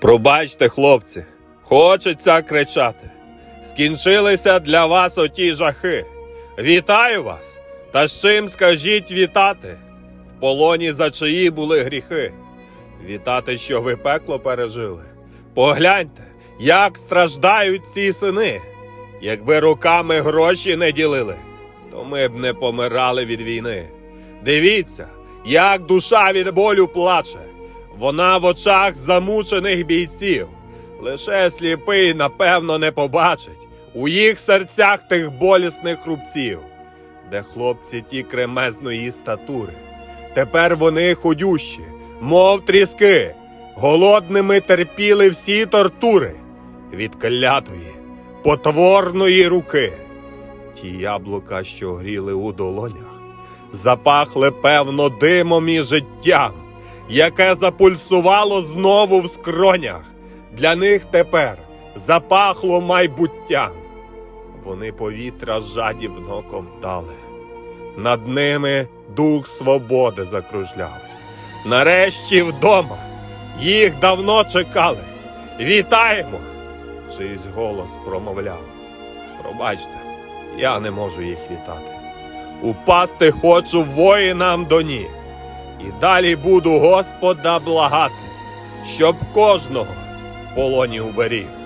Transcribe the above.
Пробачте, хлопці, хочеться кричати. Скінчилися для вас оті жахи. Вітаю вас! Та з чим скажіть вітати? В полоні за чиї були гріхи. Вітати, що ви пекло пережили. Погляньте, як страждають ці сини. Якби руками гроші не ділили, то ми б не помирали від війни. Дивіться, як душа від болю плаче. Вона в очах замучених бійців. Лише сліпий, напевно, не побачить у їх серцях тих болісних рубців, де хлопці ті кремезної статури. Тепер вони худющі, мов тріски, голодними терпіли всі тортури від клятої, потворної руки. Ті яблука, що гріли у долонях, запахли певно димом і життям, яке запульсувало знову в скронях. Для них тепер запахло майбуттям. Вони повітря жадібно ковтали. Над ними дух свободи закружляв. Нарешті вдома їх давно чекали. Вітаємо! Чийсь голос промовляв. Пробачте, я не можу їх вітати. Упасти хочу воїнам до ніг. І далі буду Господа благати, щоб кожного в полоні уберіг.